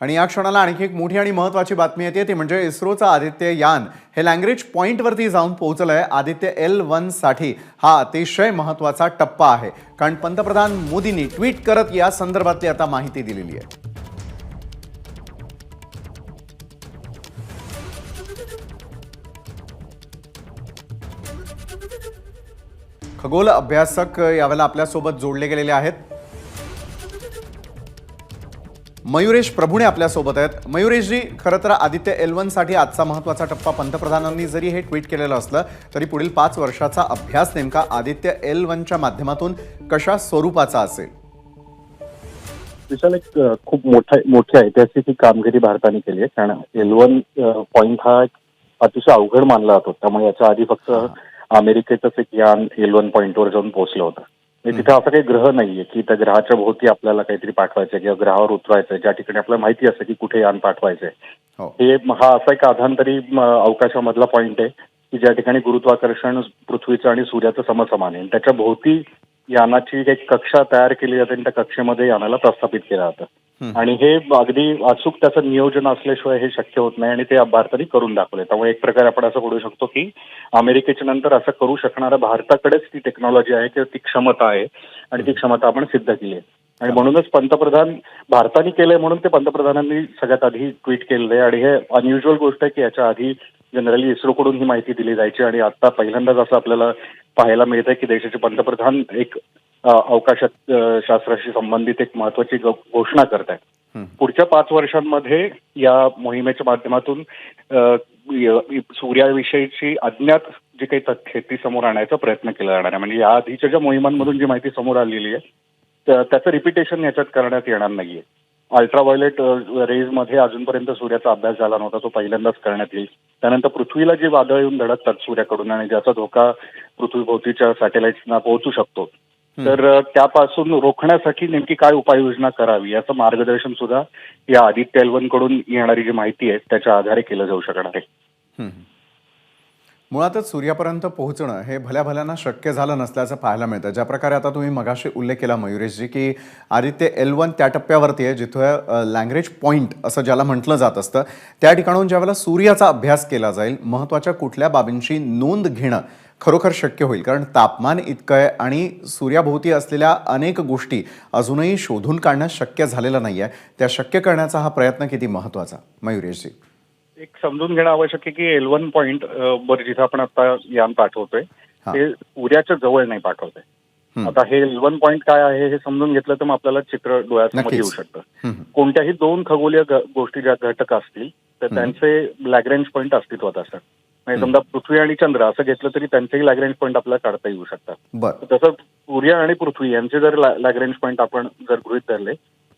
आणि या क्षणाला आणखी एक मोठी आणि महत्वाची बातमी येते ती म्हणजे इस्रोचं आदित्य यान. हे लँग्वेज पॉईंटवरती जाऊन पोहोचलं आहे आदित्य एल वनसाठी हा अतिशय महत्त्वाचा टप्पा आहे. कारण पंतप्रधान मोदींनी ट्विट करत या संदर्भातली आता माहिती दिलेली आहे. खगोल अभ्यासक यावेळेला आपल्यासोबत जोडले गेलेले आहेत. मयुरेश प्रभुणे आपल्यासोबत आहेत. मयुरेशजी खरं तर आदित्य एलसाठी आजचा महत्त्वाचा टप्पा पंतप्रधानांनी जरी हे ट्विट केलेलं असलं तरी पुढील पाच वर्षाचा अभ्यास नेमका आदित्य एल वनच्या माध्यमातून कशा स्वरूपाचा असेल? विशाल एक खूप मोठा मोठी ऐतिहासिक ही कामगिरी भारताने केली आहे. कारण एल वन पॉइंट हा एक अतिशय अवघड मानला जातो. त्यामुळे याच्या आधी फक्त अमेरिकेचंच एक यान एल वन पॉइंटवर जाऊन पोहोचलं होतं. म्हणजे तिथे असा काही ग्रह नाहीये की त्या ग्रहाच्या भोवती आपल्याला काहीतरी पाठवायचं किंवा ग्रहावर उतरायचं ज्या ठिकाणी आपल्याला माहिती असतं की कुठे यान पाठवायचंय. हो. हे हा असा एक आधांतरी अवकाशामधला पॉइंट आहे की ज्या ठिकाणी गुरुत्वाकर्षण पृथ्वीचं आणि सूर्याचं समसमान आहे. आणि त्याच्या भोवती यानाची एक कक्षा तयार केली जाते आणि त्या कक्षेमध्ये यानाला प्रस्थापित केलं जातं. आणि हे अगदी अचूक त्याचं नियोजन असल्याशिवाय हे शक्य होत नाही आणि ते भारताने करून दाखवले. त्यामुळे एक प्रकारे आपण असं बोलू शकतो की अमेरिकेच्या नंतर असं करू शकणाऱ्या भारताकडेच ती टेक्नॉलॉजी आहे किंवा ती क्षमता आहे आणि ती क्षमता आपण सिद्ध केली आहे. आणि म्हणूनच पंतप्रधान भारताने केलंय म्हणून ते पंतप्रधानांनी सगळ्यात आधी ट्विट केलेलं आहे आणि हे अनयुज्युअल गोष्ट आहे की याच्या आधी जनरली इस्रोकडून ही माहिती दिली जायची आणि आता पहिल्यांदाच असं आपल्याला पाहायला मिळत आहे की देशाचे पंतप्रधान एक अवकाशात शास्त्राशी संबंधित एक महत्वाची घोषणा करत आहेत. पुढच्या पाच वर्षांमध्ये या मोहिमेच्या माध्यमातून सूर्याविषयीची अज्ञात जी काही तथ्य ती समोर आणायचा प्रयत्न केला जाणार आहे. म्हणजे या आधीच्या ज्या मोहिमांमधून जी माहिती समोर आलेली आहे त्या- त्याचं रिपिटेशन याच्यात करण्यात येणार नाहीये. अल्ट्राव्हायोलेट रेजमध्ये अजूनपर्यंत सूर्याचा अभ्यास झाला नव्हता तो पहिल्यांदाच करण्यात येईल. त्यानंतर पृथ्वीला जे वादळ येऊन धडकतात सूर्याकडून आणि ज्याचा धोका पृथ्वीभोवतीच्या सॅटेलाइट्सना पोहोचू शकतो तर त्यापासून रोखण्यासाठी नेमकी काय उपाययोजना करावी याचं मार्गदर्शन सुद्धा या आदित्य एलवनकडून येणारी जी माहिती आहे त्याच्या आधारे केलं जाऊ शकणार आहे. मुळातच सूर्यापर्यंत पोहोचणं हे भल्या भल्यांना शक्य झालं नसल्याचं पाहायला मिळतं. ज्या प्रकारे आता तुम्ही मगाशी उल्लेख केला मयुरेशजी की आदित्य एल वन त्या टप्प्यावरती आहे जिथं लँग्वेज पॉईंट असं ज्याला म्हटलं जात असतं त्या ठिकाणून ज्यावेळेला सूर्याचा अभ्यास केला जाईल महत्त्वाच्या कुठल्या बाबींची नोंद घेणं खरोखर शक्य होईल कारण तापमान इतकं आहे आणि सूर्याभोवती असलेल्या अनेक गोष्टी अजूनही शोधून काढणं शक्य झालेलं नाही आहे त्या शक्य करण्याचा हा प्रयत्न किती महत्त्वाचा मयुरेशजी एक समजून घेणं आवश्यक आहे की एल वन पॉईंट वर जिथं आपण आता यान पाठवतोय. ते सूर्याच्या जवळ नाही पाठवतोय. आता हे एल वन पॉईंट काय आहे हे समजून घेतलं तर मग आपल्याला चित्र डोळ्यासमोर. येऊ शकतं. कोणत्याही दोन खगोलीय गोष्टी ज्या घटक असतील तर त्यांचे लॅग्रेंज पॉईंट अस्तित्वात असतात म्हणजे समजा पृथ्वी आणि चंद्र असं घेतलं तरी त्यांचेही लॅग्रेंज पॉईंट आपल्याला काढता येऊ शकतात. तसं सूर्य आणि पृथ्वी यांचे जर लॅग्रेंज पॉईंट आपण जर गृहित धरले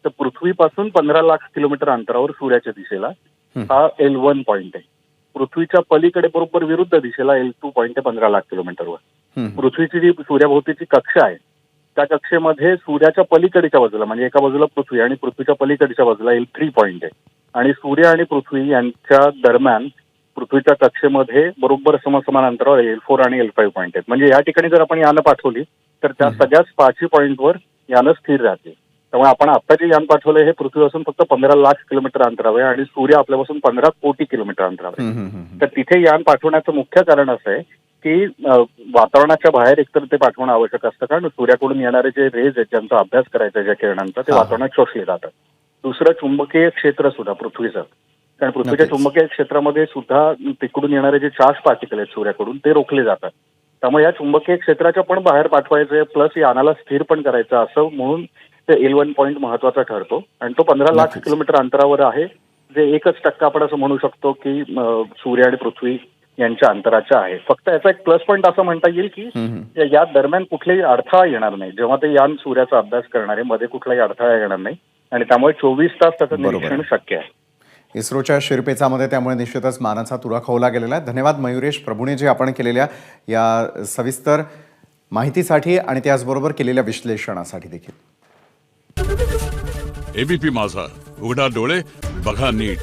तर पृथ्वीपासून पंधरा लाख किलोमीटर अंतरावर सूर्याच्या दिशेला. हा एल वन पॉईंट आहे. पृथ्वीच्या पलीकडे बरोबर विरुद्ध दिशेला एल टू पॉईंट आहे पंधरा लाख किलोमीटरवर. पृथ्वीची जी सूर्याभोवतीची कक्षा आहे त्या कक्षेमध्ये सूर्याच्या पलीकडच्या बाजूला म्हणजे एका बाजूला पृथ्वी आणि पृथ्वीच्या पलीकडच्या बाजूला एल थ्री पॉईंट आहे. आणि सूर्य आणि पृथ्वी यांच्या दरम्यान पृथ्वीच्या कक्षेमध्ये बरोबर समसमान अंतरावर एल फोर आणि एल फाईव्ह पॉईंट आहेत. म्हणजे या ठिकाणी जर आपण यानं पाठवली तर त्या सगळ्याच पाचही पॉईंटवर यानं स्थिर राहते त्यामुळे आपण आता जे यान पाठवलंय हे पृथ्वीपासून फक्त पंधरा लाख किलोमीटर अंतरावर आहे आणि सूर्य आपल्यापासून पंधरा कोटी किलोमीटर अंतरावर आहे. तर तिथे यान पाठवण्याचं मुख्य कारण असं आहे की वातावरणाच्या बाहेर एकतर ते पाठवणं आवश्यक असतं कारण सूर्याकडून येणारे जे रेज आहेत ज्यांचा अभ्यास करायचा ज्या किरणांचा ते. वातावरणात शोषले जातात. दुसरं चुंबकीय क्षेत्र सुद्धा पृथ्वीचं. कारण पृथ्वीच्या. चुंबकीय क्षेत्रामध्ये सुद्धा तिकडून येणारे जे चार्ज पार्टिकल आहेत सूर्याकडून ते रोखले जातात त्यामुळे या चुंबकीय क्षेत्राच्या पण बाहेर पाठवायचं प्लस यानाला स्थिर पण करायचं असं म्हणून ते एल वन पॉईंट महत्त्वाचा ठरतो आणि तो पंधरा लाख. किलोमीटर अंतरावर आहे जे एकच टक्का आपण असं म्हणू शकतो की सूर्य आणि पृथ्वी यांच्या अंतराच्या आहे फक्त याचा एक प्लस पॉईंट असं म्हणता येईल की. या- दरम्यान कुठलाही अडथळा येणार नाही जेव्हा ते यान सूर्याचा अभ्यास करणार आहे मध्ये कुठलाही अडथळा येणार नाही आणि त्यामुळे चोवीस तास त्याचं. निरीक्षण शक्य आहे इस्रोच्या शिरपेचामध्ये त्यामुळे निश्चितच मानाचा तुरा खवला गेलेला आहे. धन्यवाद मयुरेश प्रभूने जे आपण केलेल्या या सविस्तर माहितीसाठी आणि त्याचबरोबर केलेल्या विश्लेषणासाठी देखील. एबीपी माझा. उघडा डोळे बघा नीट.